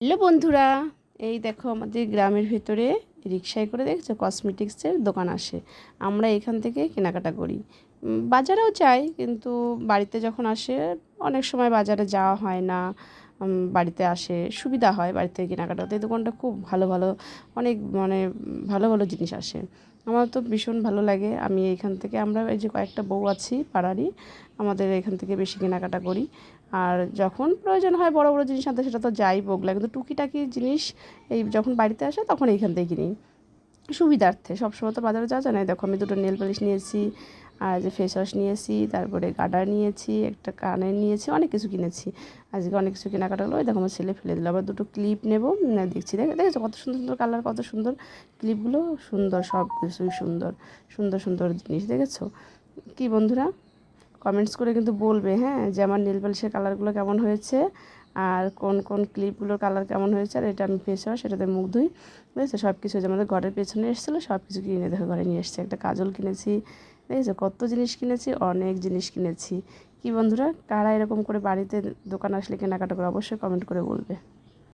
Hello বন্ধুরা, এই দেখো আমাদের গ্রামের ভেতরে রিক্সায় করে দেখছ কসমেটিক্সের দোকান আসে। আমরা এখান থেকে কেনাকাটা করি। বাজারেও যাই কিন্তু বাড়িতে যখন আসে অনেক সময় বাজারে যাওয়া হয় না বাড়িতে আসে সুবিধা হয় বাড়িতে থেকে কেনাকাটা। করতে এই দোকানটা খুব ভালো ভালো, অনেক মানে ভালো ভালো জিনিস আসে। আমার তো ভীষণ ভালো লাগে। আমি এখান থেকে, আমরা এই যে কয়েকটা বউ আছি পাড়ারই, আমাদের এখান থেকে বেশি কেনাকাটা করি। আর যখন প্রয়োজন হয় বড় বড় জিনিস আনতে, সেটা তো যাই বগলা কিন্তু টুকিটাকি জিনিস এই যখন বাড়িতে আসে, তখন এইখান থেকে কিনি। সুবিধার্থে। সবসময় তো বাজারে যাওয়া যায় না। দেখো আমি দুটো নেল পালিশ নিয়েছি, আর যে ফেস ওয়াশ নিয়েছি, তারপরে গার্ডার নিয়েছি, একটা কানের নিয়েছি, অনেক কিছু কিনেছি। আজকে অনেক কিছু কেনাকাটা হলো। দেখো আমার ছেলে ফেলে দিল। আবার দুটো ক্লিপ নেব। দেখছি। দেখ, দেখেছ কত সুন্দর সুন্দর কালার কত সুন্দর ক্লিপগুলো সুন্দর, সব কিছুই সুন্দর। সুন্দর সুন্দর জিনিস, দেখেছ? কি বন্ধুরা? কমেন্টস করে কিন্তু বলবে হ্যাঁ যে আমার নীল পালিশের কালারগুলো কেমন হয়েছে? আর কোন কোন ক্লিপগুলোর কালার কেমন হয়েছে আর এটা আমি ফেস ওয়াশ সেটাতে মুখ ধুই, বুঝেছ? সব কিছু আমাদের ঘরের পেছনে এসেছিল সব কিছু কিনে দেখো, ঘরে নিয়ে এসেছে। একটা কাজল কিনেছি, দেখেছ? কত জিনিস কিনেছি, অনেক জিনিস কিনেছি। কি বন্ধুরা, কারা এরকম করে বাড়িতে দোকান আসলে কেনাকাটা করে, অবশ্যই কমেন্ট করে বলবে।